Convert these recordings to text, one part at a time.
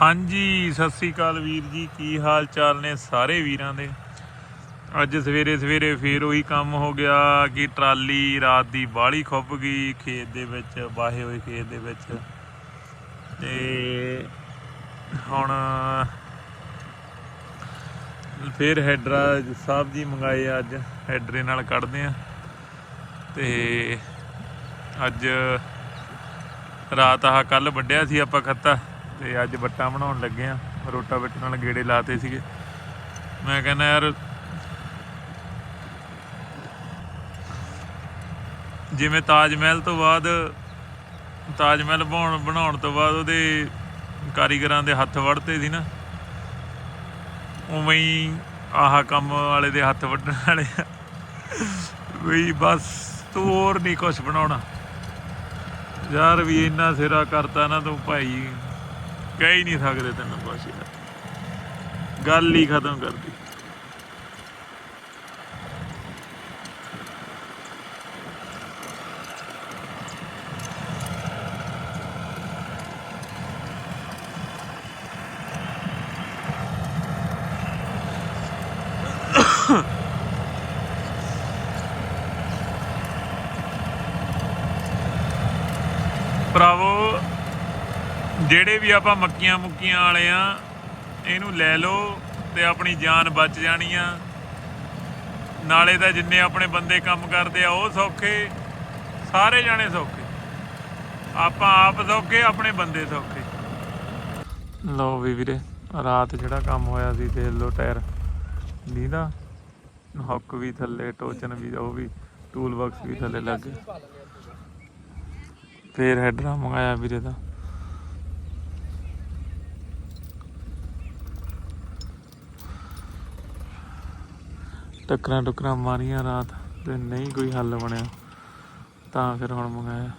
ਹਾਂਜੀ, ਸਤਿ ਸ੍ਰੀ ਅਕਾਲ ਵੀਰ ਜੀ। ਕੀ ਹਾਲ ਚਾਲ ਨੇ ਸਾਰੇ ਵੀਰਾਂ ਦੇ? ਅੱਜ ਸਵੇਰੇ ਸਵੇਰੇ ਫੇਰ ਉਹੀ ਕੰਮ ਹੋ ਗਿਆ ਕਿ ਟਰਾਲੀ ਰਾਤ ਦੀ ਬਾਹਲੀ ਖੁੱਭ ਗਈ ਖੇਤ ਦੇ ਵਿੱਚ, ਵਾਹੇ ਹੋਏ ਖੇਤ ਦੇ ਵਿੱਚ। ਤੇ ਹੁਣ ਫੇਰ ਹੈਡਰਾ ਸਾਹਿਬ ਜੀ ਮੰਗਾਏ ਅੱਜ, ਹੈਡਰੇ ਨਾਲ ਕੱਢਦੇ ਆ। ਤੇ ਅੱਜ ਰਾਤ ਆਹ ਕੱਲ ਵੱਢਿਆ ਸੀ ਆਪਾਂ ਖੱਤਾ। ਤੇ ਅੱਜ ਵੱਟਾਂ ਬਣਾਉਣ ਲੱਗੇ ਆ, ਰੋਟਾ ਵਿੱਚ ਨਾਲ ਗੇੜੇ ਲਾਤੇ ਸੀਗੇ। ਮੈਂ ਕਹਿੰਦਾ ਯਾਰ, ਜਿਵੇਂ ਤਾਜ ਮਹਿਲ ਤੋਂ ਬਾਅਦ, ਤਾਜ ਮਹਿਲ ਬਣਾਉਣ ਬਣਾਉਣ ਤੋਂ ਬਾਅਦ ਉਹਦੇ ਕਾਰੀਗਰਾਂ ਦੇ ਹੱਥ ਵੜਤੇ ਸੀ ਨਾ, ਉਵੇਂ ਹੀ ਆਹ ਕੰਮ ਵਾਲੇ ਦੇ ਹੱਥ ਵੱਢਣ ਵਾਲੇ ਵੀ ਬਸ ਤੂੰ ਹੋਰ ਨਹੀਂ ਕੁਝ ਬਣਾਉਣਾ। ਯਾਰ ਵੀ ਇੰਨਾ ਸਿਰਾ ਕਰਤਾ ਨਾ ਤੂੰ ਭਾਈ। ਕਹਿ ਹੀ ਨਹੀਂ ਸਕਦੇ ਤੈਨੂੰ ਕੁਛ ਯਾਰ। ਗੱਲ ਹੀ ਖਤਮ ਕਰਦੀ ਭਰਾਵੋ ਜਿਹੜੇ ਵੀ ਆਪਾਂ ਮੱਕੀਆਂ ਮੁੱਕੀਆਂ ਵਾਲੇ ਆ, ਇਹਨੂੰ ਲੈ ਲਓ ਤੇ ਆਪਣੀ ਜਾਨ ਬਚ ਜਾਣੀ ਆ। ਨਾਲੇ ਤਾਂ ਜਿੰਨੇ ਆਪਣੇ ਬੰਦੇ ਕੰਮ ਕਰਦੇ ਆ, ਉਹ ਸੌਖੇ, ਸਾਰੇ ਜਾਣੇ ਸੌਖੇ। ਆਪਾਂ ਆਪ ਸੌਖੇ, ਆਪਣੇ ਬੰਦੇ ਸੌਖੇ। ਲਓ ਵੀ ਵੀਰੇ, ਰਾਤ ਜਿਹੜਾ ਕੰਮ ਹੋਇਆ ਸੀ, ਦੇਖ ਲਓ ਟਾਇਰ। ਨੀਦਾ ਹੁੱਕ ਵੀ ਥੱਲੇ, ਟੋਚਨ ਵੀ, ਉਹ ਵੀ, ਟੂਲ ਬਾਕਸ ਵੀ ਥੱਲੇ ਲੱਗ ਗਿਆ ਫੇਰ ਹੈਡਰਾ ਮੰਗਾਇਆ ਵੀਰੇ ਦਾ ਟੱਕਰਾਂ ਟੁਕਰਾਂ ਮਾਰੀਆਂ ਰਾਤ ਤੇ ਨਹੀਂ ਕੋਈ ਹੱਲ ਬਣਿਆ। ਤਾਂ ਫਿਰ ਹੁਣ ਮੰਗਾਇਆ।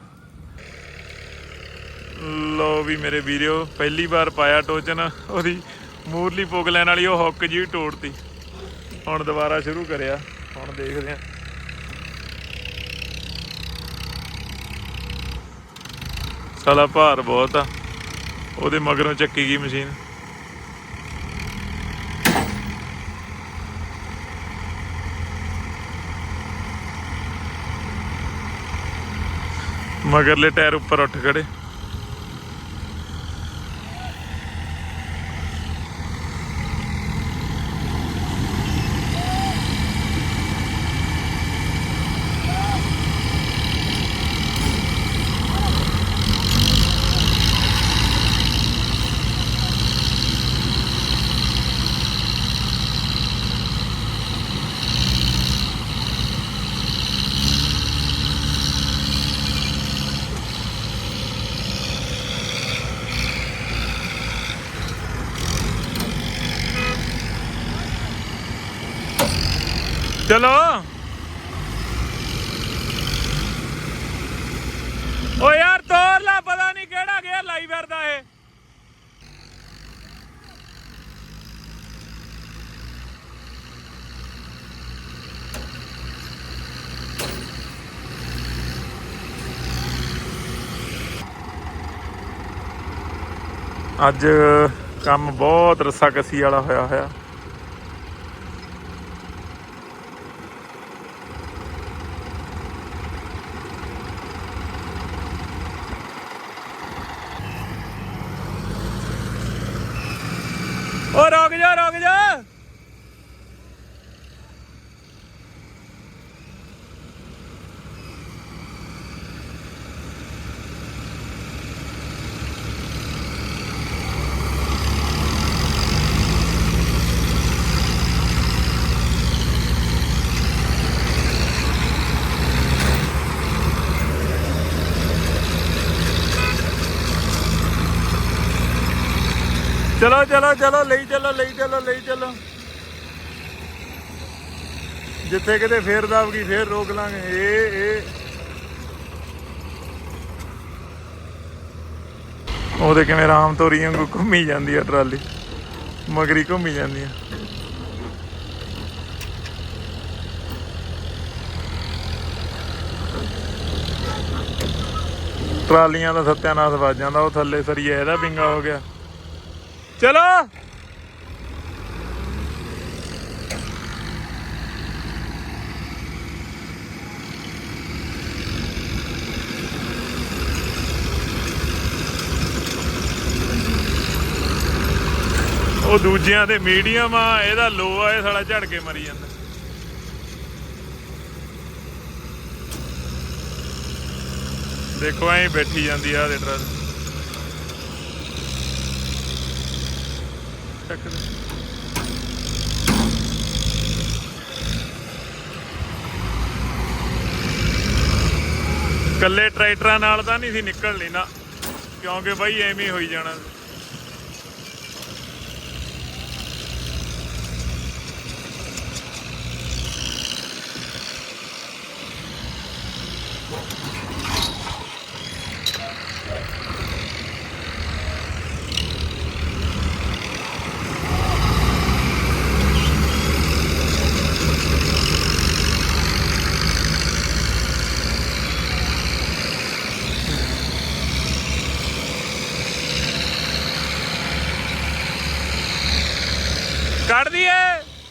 ਲੋ ਵੀ ਮੇਰੇ ਵੀਰਿਓ, ਪਹਿਲੀ ਵਾਰ ਪਾਇਆ ਟੋਚਨ। ਉਹਦੀ ਮੂਰਲੀ ਪੋਗ ਲੈਣ ਵਾਲੀ ਉਹ ਹੁੱਕ ਜੀ ਤੋੜਤੀ ਹੁਣ ਦੁਬਾਰਾ ਸ਼ੁਰੂ ਕਰਿਆ। ਹੁਣ ਦੇਖਦੇ ਆਂ ਸਾਲਾ ਭਾਰ ਬਹੁਤ ਆ। ਉਹਦੇ ਮਗਰੋਂ ਚੱਕੀ ਗਈ ਮਸ਼ੀਨ। ਮਗਰਲੇ ਟਾਇਰ ਉੱਪਰ ਉੱਠ ਖੜੇ ਚਲੋ। ਓ ਯਾਰ ਤੋਰ ਲੈ, ਪਤਾ ਨਹੀਂ ਕਿਹੜਾ ਗਿਆ ਲਾਈ ਫਿਰਦਾ ਇਹ। ਅੱਜ ਕੰਮ ਬਹੁਤ ਰੱਸਾ ਕਸੀ ਵਾਲਾ ਹੋਇਆ ਹੋਇਆ ਓ ਰੁਕ ਜਾ ਰੁਕ ਜਾ ਚਲੋ ਚਲੋ, ਲਈ ਚਲੋ ਲਈ ਚਲੋ ਲਈ ਚਲੋ। ਜਿੱਥੇ ਕਿਤੇ ਫੇਰ ਦਬਗੀ, ਫੇਰ ਰੋਕ ਲਾਂਗੇ। ਇਹ ਇਹ ਉਹਦੇ ਕਿਵੇਂ ਰਾਮ ਤੋਰੀ ਵਾਂਗੂ ਘੁੰਮੀ ਜਾਂਦੀ ਆ ਟਰਾਲੀ। ਮਗਰੀ ਘੁੰਮੀ ਜਾਂਦੀ ਆ। ਟਰਾਲੀਆਂ ਦਾ ਸੱਤਿਆਨਾਸ਼ ਵੱਜ ਜਾਂਦਾ, ਉਹ ਥੱਲੇ ਸਰੀਆ ਇਹਦਾ ਬਿੰਗਾ ਹੋ ਗਿਆ। ਚਲੋ। ਉਹ ਦੂਜਿਆਂ ਦੇ ਮੀਡੀਅਮ ਆ, ਇਹਦਾ ਲੋ ਆ, ਇਹ ਸਾਲਾ ਝੜ ਕੇ ਮਰੀ ਜਾਂਦਾ। ਦੇਖੋ, ਐਂ ਬੈਠੀ ਜਾਂਦੀ ਆ ਦੇ ਟਰੱਕ। ਚੱਕ ਦੇ ਕੱਲੇ ਟਰੈਕਟਰਾਂ ਨਾਲ ਤਾਂ ਨਹੀਂ ਸੀ ਨਿਕਲਣੀ ਨਾ, ਕਿਉਂਕਿ ਬਾਈ ਐਵੇਂ ਹੋਈ ਜਾਣਾ ਕੱਢ ਦਈਏ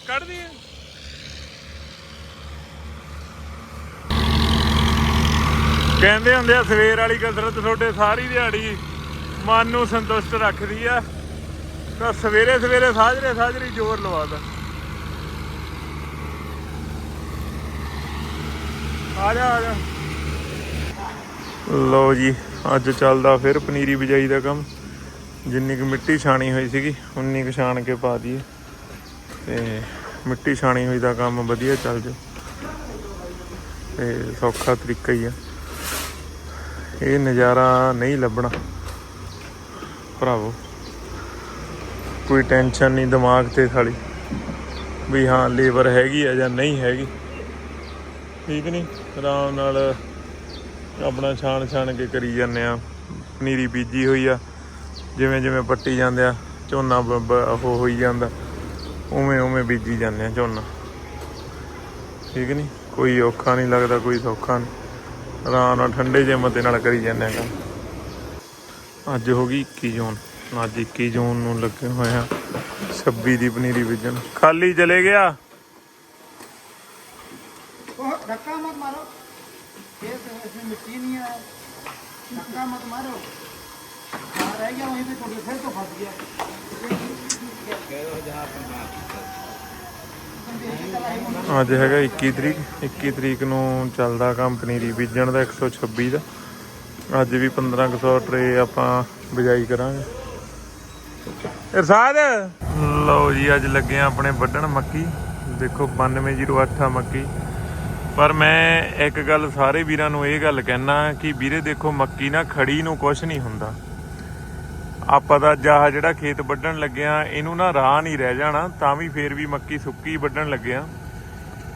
ਕੱਢ ਦਈਏ ਕਹਿੰਦੇ ਹੁੰਦੇ ਆ, ਸਵੇਰ ਵਾਲੀ ਕਸਰਤ ਤੁਹਾਡੇ ਸਾਰੀ ਦਿਹਾੜੀ ਮਨ ਨੂੰ ਸੰਤੁਸ਼ਟ ਰੱਖਦੀ ਆ। ਤਾਂ ਸਵੇਰੇ ਸਵੇਰੇ ਸਾਜਰੇ ਸਾਜਰੀ ਜ਼ੋਰ ਲਵਾਦਾ ਆ ਜਾ ਆ ਜਾ। ਲਓ ਜੀ, ਅੱਜ ਚੱਲਦਾ ਫਿਰ ਪਨੀਰੀ ਬਿਜਾਈ ਦਾ ਕੰਮ। ਜਿੰਨੀ ਕੁ ਮਿੱਟੀ ਛਾਣੀ ਹੋਈ ਸੀਗੀ, ਉਨੀ ਕੁ ਛਾਣ ਕੇ ਪਾ ਦਈਏ। ਤੇ ਮਿੱਟੀ ਛਾਣੀ ਹੋਈ ਦਾ ਕੰਮ ਵਧੀਆ ਚੱਲ ਜਾ ਤੇ ਸੌਖਾ ਤਰੀਕਾ ਹੀ ਆ। ਇਹ ਨਜ਼ਾਰਾ ਨਹੀਂ ਲੱਭਣਾ। ਭਰਾਵੋ, ਕੋਈ ਟੈਨਸ਼ਨ ਨਹੀਂ, ਦਿਮਾਗ ਤੇ ਸਾਲੀ। ਵੀ ਹਾਂ, ਲੇਬਰ ਹੈਗੀ ਆ ਜਾਂ ਨਹੀਂ ਹੈਗੀ। ਠੀਕ ਨਹੀਂ ਆਰਾਮ ਨਾਲ ਆਪਣਾ ਛਾਣ ਛਾਣ ਕੇ ਕਰੀ ਜਾਂਦੇ ਆ। ਪਨੀਰੀ ਬੀਜੀ ਹੋਈ ਆ। ਜਿਵੇਂ ਜਿਵੇਂ ਪੱਟੀ ਜਾਂਦੇ ਆ, ਝੋਨਾ ਬ- ਉਹ ਹੋਈ ਜਾਂਦਾ। ਉਵੇਂ ਉਵੇਂ ਬੀਜੀ ਜਾਂਦੇ ਆ ਝੋਨਾ। ਠੀਕ ਨਹੀਂ ਕੋਈ ਔਖਾ ਨਹੀਂ ਲੱਗਦਾ, ਕੋਈ ਸੌਖਾ ਨਹੀਂ ਆਰਾਮ ਨਾਲ ਠੰਡੇ ਜੇ ਮਤੇ ਨਾਲ ਕਰੀ ਜਾਂਦੇ ਆ ਕੰਮ। ਅੱਜ ਹੋ ਗਈ 21 ਜੂਨ। ਅੱਜ 21 ਜੂਨ ਨੂੰ ਲੱਗੇ ਹੋਏ ਆ ਸੱਬੀ ਦੀ ਪਨੀਰੀ ਬੀਜਣ। ਖਾਲੀ ਚਲੇ ਗਿਆ। ਉਹ ਮਤ ਮਾਰੋ। ਆ। ਰਹਿ ਗਿਆ ਵਹੀਂ ਤੇ ਟੁੱਟ ਫਿਰ ਤੋਂ ਫਸ ਗਿਆ। ਅੱਜ ਹੈਗਾ 21 ਤਰੀਕ 21 ਤਰੀਕ ਨੂੰ ਚੱਲਦਾ ਕੰਮ ਪਨੀਰੀ ਬੀਜਣ ਦਾ 126 ਦਾ। ਅੱਜ ਵੀ 1500 ਟਰੇ ਆਪਾਂ ਬਿਜਾਈ ਕਰਾਂਗੇ। ਇਰਸ਼ਾਦ! ਲਓ ਜੀ, ਅੱਜ ਲੱਗੇ ਆ ਆਪਣੇ ਵੱਢਣ ਮੱਕੀ। ਦੇਖੋ 9208 ਆ ਮੱਕੀ। ਪਰ ਮੈਂ ਇੱਕ ਗੱਲ ਸਾਰੇ ਵੀਰਾਂ ਨੂੰ ਇਹ ਗੱਲ ਕਹਿਣਾ ਕਿ ਵੀਰੇ ਦੇਖੋ, ਮੱਕੀ ਨਾ ਖੜੀ ਨੂੰ ਕੁਝ ਨਹੀਂ ਹੁੰਦਾ। ਆਪਾਂ ਦਾ ਅੱਜ ਜਿਹੜਾ ਖੇਤ ਵੱਢਣ ਲੱਗਿਆ ਇਹਨੂੰ ਨਾ ਰਾਹ ਨਹੀਂ ਰਹਿ ਜਾਣਾ, ਤਾਂ ਵੀ ਫੇਰ ਵੀ ਮੱਕੀ ਸੁੱਕੀ ਵੱਢਣ ਲੱਗਿਆ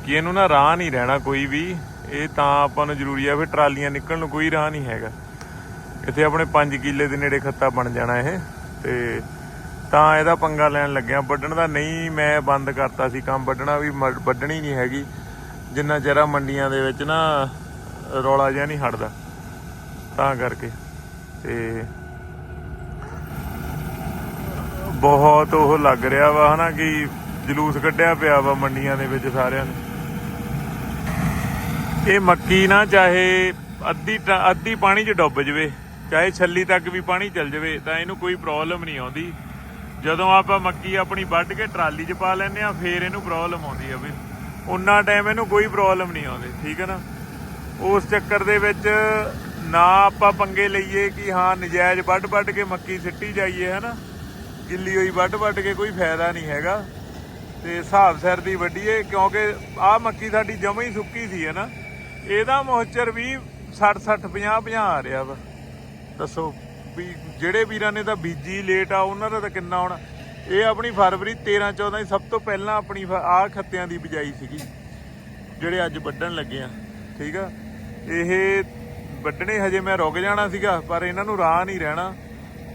ਕਿ ਇਹਨੂੰ ਨਾ ਰਾਹ ਨਹੀਂ ਰਹਿਣਾ ਕੋਈ ਵੀ, ਇਹ ਤਾਂ ਆਪਾਂ ਨੂੰ ਜ਼ਰੂਰੀ ਆ, ਫਿਰ ਟਰਾਲੀਆਂ ਨਿਕਲਣ ਨੂੰ ਕੋਈ ਰਾਹ ਨਹੀਂ ਹੈਗਾ। ਇੱਥੇ ਆਪਣੇ 5 ਕਿੱਲੇ ਦੇ ਨੇੜੇ ਖੱਤਾ ਬਣ ਜਾਣਾ ਇਹ, ਤੇ ਤਾਂ ਇਹਦਾ ਪੰਗਾ ਲੈਣ ਲੱਗਿਆ ਵੱਢਣ ਦਾ ਨਹੀਂ ਮੈਂ ਬੰਦ ਕਰਤਾ ਸੀ ਕੰਮ, ਵੱਢਣਾ ਵੀ ਮ- ਵੱਢਣੀ ਨਹੀਂ ਹੈਗੀ। ਜਿੰਨਾ ਚਿਰ ਮੰਡੀਆਂ ਦੇ ਵਿੱਚ ਨਾ ਰੌਲਾ ਜਿਹਾ ਨਹੀਂ ਹਟਦਾ। ਤਾਂ ਕਰਕੇ। ਤੇ ਬਹੁਤ ਉਹ ਲੱਗ ਰਿਹਾ ਵਾ, ਹਨਾ ਕਿ ਜਲੂਸ ਕੱਢਿਆ ਪਿਆ ਵਾ ਮੰਡੀਆਂ ਦੇ ਵਿੱਚ ਸਾਰਿਆਂ ਨੇ। ਇਹ ਮੱਕੀ ਨਾ ਚਾਹੇ ਅੱਧੀ ਅੱਧੀ ਪਾਣੀ 'ਚ ਡੁੱਬ ਜਵੇ, ਚਾਹੇ ਛੱਲੀ ਤੱਕ ਵੀ ਪਾਣੀ ਚੱਲ ਜਵੇ, ਤਾਂ ਇਹਨੂੰ ਕੋਈ ਪ੍ਰੋਬਲਮ ਨਹੀਂ ਆਉਂਦੀ। ਜਦੋਂ ਆਪਾਂ ਮੱਕੀ ਆਪਣੀ ਵੱਢ ਕੇ ਟਰਾਲੀ 'ਚ ਪਾ ਲੈਂਦੇ ਆ ਫੇਰ ਇਹਨੂੰ ਪ੍ਰੋਬਲਮ ਆਉਂਦੀ ਆ ਵੀ ਉਨਾ ਟਾਈਮ ਇਹਨੂੰ ਕੋਈ ਪ੍ਰੋਬਲਮ ਨਹੀਂ ਆਉਂਦੀ, ਠੀਕ ਹੈ ਨਾ? ਉਸ ਚੱਕਰ ਦੇ ਵਿੱਚ ਨਾ ਆਪਾਂ ਪੰਗੇ ਲਈਏ ਕਿ ਹਾਂ, ਨਜਾਇਜ਼ ਵੱਢ ਵੱਢ ਕੇ ਮੱਕੀ ਸਿੱਟੀ ਜਾਈਏ ਹੈ ਨਾ ਗਿੱਲੀ ਹੋਈ ਵੱਢ ਵੱਢ ਕੇ ਕੋਈ ਫਾਇਦਾ ਨਹੀਂ ਹੈਗਾ। ਤੇ ਹਿਸਾਬ ਸਿਰ ਦੀ ਵੱਢੀਏ, ਕਿਉਂਕਿ ਆਹ ਮੱਕੀ ਸਾਡੀ ਜਮਾਂ ਹੀ ਸੁੱਕੀ ਸੀ ਹੈ ਨਾ। ਇਹਦਾ ਮੋਚਰ ਵੀ 60 60 50 50 ਆ ਰਿਹਾ ਵਾ। ਦੱਸੋ ਵੀ ਜਿਹੜੇ ਵੀਰਾਂ ਨੇ ਤਾਂ ਬੀਜੀ ਲੇਟ ਆ, ਉਹਨਾਂ ਦਾ ਤਾਂ ਕਿੰਨਾ ਹੋਣਾ। ਇਹ ਆਪਣੀ ਫਰਵਰੀ 13 14 ਦੀ ਸਭ ਤੋਂ ਪਹਿਲਾਂ ਆਪਣੀ ਆਹ ਖੱਤਿਆਂ ਦੀ ਬਿਜਾਈ ਸੀਗੀ, ਜਿਹੜੇ ਅੱਜ ਵੱਢਣ ਲੱਗੇ ਆ, ਠੀਕ ਆ। ਇਹ ਵੱਢਣੇ ਹਜੇ ਮੈਂ ਰੁਕ ਜਾਣਾ ਸੀਗਾ, ਪਰ ਇਹਨਾਂ ਨੂੰ ਰਾਹ ਨਹੀਂ ਰਹਿਣਾ।